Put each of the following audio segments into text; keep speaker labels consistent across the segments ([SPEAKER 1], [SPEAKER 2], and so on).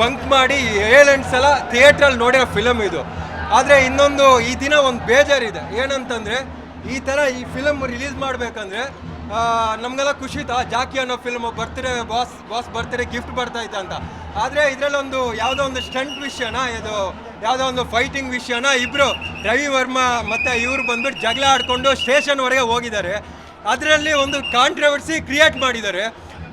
[SPEAKER 1] Bunk ಮಾಡಿ ಏಳೆಂಟು ಸಲ ಥಿಯೇಟ್ರಲ್ಲಿ ನೋಡಿರೋ ಫಿಲಮ್ ಇದು. ಆದರೆ ಇನ್ನೊಂದು ಈ ದಿನ ಒಂದು ಬೇಜಾರಿದೆ. ಏನಂತಂದರೆ ಈ ಥರ ಈ ಫಿಲಮ್ ರಿಲೀಸ್ ಮಾಡಬೇಕಂದ್ರೆ ನಮಗೆಲ್ಲ ಖುಷಿ ಜಾಕಿ ಅನ್ನೋ ಫಿಲ್ಮ್ ಬರ್ತಿರೆ ಬಾಸ್ ಬಾಸ್ ಬರ್ತಿರೆ ಗಿಫ್ಟ್ ಬರ್ತಾ ಇತ್ತು ಅಂತ. ಆದರೆ ಇದರಲ್ಲೊಂದು ಯಾವುದೋ ಒಂದು ಸ್ಟಂಟ್ ವಿಷಯನ, ಇದು ಯಾವುದೋ ಒಂದು ಫೈಟಿಂಗ್ ವಿಷಯನ ಇಬ್ಬರು ರವಿ ವರ್ಮಾ ಮತ್ತು ಇವರು ಬಂದ್ಬಿಟ್ಟು ಜಗಳ ಆಡಿಕೊಂಡು ಸ್ಟೇಷನ್ವರೆಗೆ ಹೋಗಿದ್ದಾರೆ. ಅದರಲ್ಲಿ ಒಂದು ಕಾಂಟ್ರವರ್ಸಿ ಕ್ರಿಯೇಟ್ ಮಾಡಿದ್ದಾರೆ.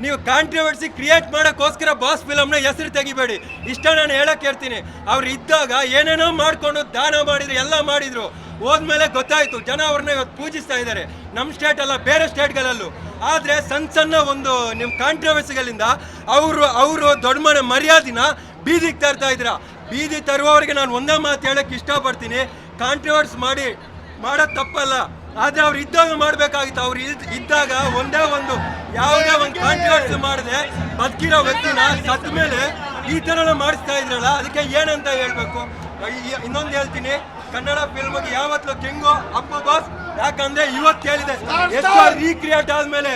[SPEAKER 1] ನೀವು ಕಾಂಟ್ರವರ್ಸಿ ಕ್ರಿಯೇಟ್ ಮಾಡೋಕ್ಕೋಸ್ಕರ ಬಾಸ್ ಫಿಲಮ್ನ ಹೆಸರು ತೆಗಿಬೇಡಿ. ಇಷ್ಟ ನಾನು ಹೇಳಕ್ಕೆ ಹೇಳ್ತೀನಿ. ಅವ್ರು ಇದ್ದಾಗ ಏನೇನೋ ಮಾಡಿಕೊಂಡು ದಾನ ಮಾಡಿದ್ರು, ಎಲ್ಲ ಮಾಡಿದ್ರು. ಹೋದ್ಮೇಲೆ ಗೊತ್ತಾಯಿತು, ಜನ ಅವ್ರನ್ನ ಇವತ್ತು ಪೂಜಿಸ್ತಾ ಇದ್ದಾರೆ. ನಮ್ಮ ಸ್ಟೇಟ್ ಅಲ್ಲ, ಬೇರೆ ಸ್ಟೇಟ್ಗಳಲ್ಲೂ ಆದರೆ ಸಣ್ಣ ಸಣ್ಣ ಒಂದು ನಿಮ್ಮ ಕಾಂಟ್ರವರ್ಸಿಗಳಿಂದ ಅವರು ಅವರು ದೊಡ್ಡ ಮನೆ ಮರ್ಯಾದಿನ ಬೀದಿಗೆ ತರ್ತಾ ಇದ್ರ ಬೀದಿ ತರುವವರಿಗೆ ನಾನು ಒಂದೇ ಮಾತು ಹೇಳಕ್ಕೆ ಇಷ್ಟಪಡ್ತೀನಿ. ಕಾಂಟ್ರವರ್ಸ್ ಮಾಡಿ, ಮಾಡೋದು ತಪ್ಪಲ್ಲ. ಆದ್ರೆ ಅವ್ರು ಇದ್ದಾಗ ಮಾಡ್ಬೇಕಾಗಿತ್ತು. ಅವ್ರು ಇದ್- ಇದ್ದಾಗ ಒಂದೇ ಒಂದು ಯಾವುದೇ ಒಂದು ಕಾಂಟ್ರಾಕ್ಟ್ ಮಾಡದೆ ಬದುಕಿರೋ ವ್ಯಕ್ತಿನ ಸತ್ತ ಮೇಲೆ ಈ ತರ ಮಾಡಿಸ್ತಾ ಇದ್ರಲ್ಲ, ಅದಕ್ಕೆ ಏನಂತ ಹೇಳ್ಬೇಕು? ಇನ್ನೊಂದು ಹೇಳ್ತೀನಿ. ಕನ್ನಡ ಫಿಲ್ಮ್ಗೆ ಯಾವತ್ತೂ ಕೆಂಗು, ಅಪ್ಪ ಬಾಸ್, ಯಾಕಂದ್ರೆ ಇವತ್ತು ಕೇಳಿದೆ ಎಷ್ಟೋ ರೀಕ್ರಿಯೇಟ್ ಆದ್ಮೇಲೆ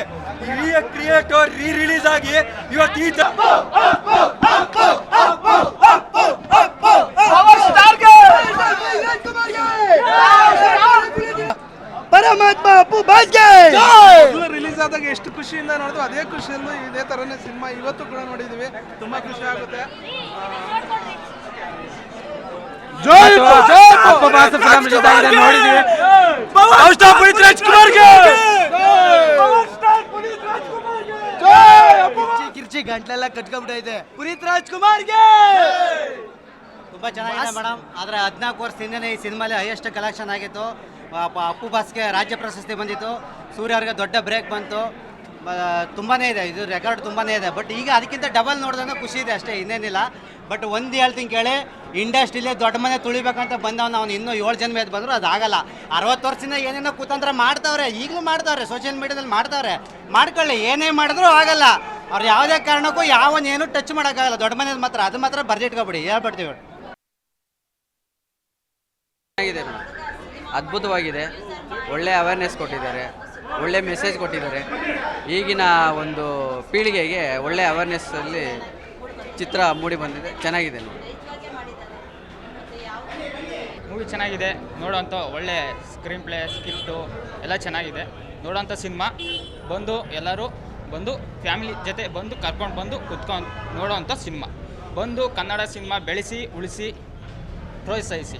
[SPEAKER 1] ರೀಕ್ರಿಯೇಟ್ ರೀ ರಿಲೀಸ್ ಆಗಿ ಇವತ್ತು ಈ
[SPEAKER 2] ಪರಮಾತ್ಮ ಅಪ್ಪು ಬಾಜ್ಗೆ
[SPEAKER 3] ರಿಲೀಸ್ ಆದಾಗ ಎಷ್ಟು ಖುಷಿಯಿಂದ ನೋಡಿದ್ವಿ ಅದೇ ಖುಷಿಯಲ್ಲೂ ಇದೇ ತರನೇ ಸಿನಿಮಾ ಇವತ್ತು ಕೂಡ ನೋಡಿದ್ವಿ. ತುಂಬಾ ಖುಷಿ ಆಗುತ್ತೆ.
[SPEAKER 2] ಕಿರ್ಚಿ ಕಿರ್ಚಿ ಗಂಟ್ಲೆಲ್ಲ ಕಟ್ಕೊಂಡ್ಬಿಟ್ಟೈತೆ. ಪುನೀತ್ ರಾಜ್ಕುಮಾರ್ಗೆ!
[SPEAKER 4] ತುಂಬಾ ಚೆನ್ನಾಗಿದೆ ಮೇಡಮ್ ಆದ್ರೆ ಹದಿನಾಲ್ಕು ವರ್ಷದಿಂದನೇ ಈ ಸಿನಿಮಾಲಿ ಹೈಯೆಸ್ಟ್ ಕಲೆಕ್ಷನ್ ಆಗಿತ್ತು. ಅಪ್ಪು ಬಾಸ್ಗೆ ರಾಜ್ಯ ಪ್ರಶಸ್ತಿ ಬಂದಿತ್ತು. ಸೂರ್ಯ ಅವ್ರಿಗೆ ದೊಡ್ಡ ಬ್ರೇಕ್ ಬಂತು. ತುಂಬಾ ಇದೆ, ಇದು ರೆಕಾರ್ಡ್ ತುಂಬಾ ಇದೆ. ಬಟ್ ಈಗ ಅದಕ್ಕಿಂತ ಡಬಲ್ ನೋಡಿದ್ರೆ ಖುಷಿ ಇದೆ ಅಷ್ಟೇ, ಇನ್ನೇನಿಲ್ಲ. ಬಟ್ ಒಂದು ಹೇಳ್ತೀನಿ ಕೇಳಿ, ಇಂಡಸ್ಟ್ರಿಲೇ ದೊಡ್ಡ ಮನೆ ತುಳಿಬೇಕಂತ ಬಂದವನು ಅವ್ನು ಇನ್ನೂ ಏಳು ಜನ ಎದ್ದು ಬಂದರೂ, ಅದಾಗಲ್ಲ. ಅರವತ್ತು ವರ್ಷದಿಂದ ಏನೇನೋ ಕೂತಂದ್ರೆ ಮಾಡ್ತಾವ್ರೆ, ಈಗಲೂ ಮಾಡ್ತಾವ್ರೆ ಸೋಷಿಯಲ್ ಮೀಡಿಯಾದಲ್ಲಿ ಮಾಡ್ತಾವ್ರೆ. ಮಾಡ್ಕೊಳ್ಳಿ, ಏನೇ ಮಾಡಿದ್ರೂ ಆಗಲ್ಲ. ಅವ್ರು ಯಾವುದೇ ಕಾರಣಕ್ಕೂ ಯಾವನೇನು ಟಚ್ ಮಾಡೋಕ್ಕಾಗಲ್ಲ. ದೊಡ್ಡ ಮನೇದು ಮಾತ್ರ, ಅದು ಮಾತ್ರ ಬರ್ದಿಟ್ಕೊಬಿಡಿ, ಹೇಳ್ಬಿಡ್ತೀವಿ.
[SPEAKER 5] ಚೆನ್ನಾಗಿದೆ ಅದ್ಭುತವಾಗಿದೆ. ಒಳ್ಳೆ ಅವೇರ್ನೆಸ್ ಕೊಟ್ಟಿದ್ದಾರೆ. ಒಳ್ಳೆ ಮೆಸೇಜ್ ಕೊಟ್ಟಿದ್ದಾರೆ. ಈಗಿನ ಒಂದು ಪೀಳಿಗೆಗೆ ಒಳ್ಳೆ ಅವೇರ್ನೆಸ್ಸಲ್ಲಿ ಚಿತ್ರ ಮೂಡಿ ಬಂದಿದೆ. ಚೆನ್ನಾಗಿದೆ ನೋಡಿ.
[SPEAKER 6] ಮೂವಿ ಚೆನ್ನಾಗಿದೆ. ನೋಡೋಂಥ ಒಳ್ಳೆ ಸ್ಕ್ರೀನ್ ಪ್ಲೇ ಸ್ಕ್ರಿಪ್ಟು ಎಲ್ಲ ಚೆನ್ನಾಗಿದೆ. ನೋಡೋಂಥ ಸಿನಿಮಾ ಬಂದು ಎಲ್ಲರೂ ಬಂದು ಫ್ಯಾಮಿಲಿ ಜೊತೆ ಬಂದು ಕರ್ಕೊಂಡು ಬಂದು ಕುತ್ಕೊಂಡು ನೋಡೋವಂಥ ಸಿನಿಮಾ ಬಂದು ಕನ್ನಡ ಸಿನಿಮಾ ಬೆಳೆಸಿ, ಉಳಿಸಿ, ಪ್ರೋತ್ಸಾಹಿಸಿ.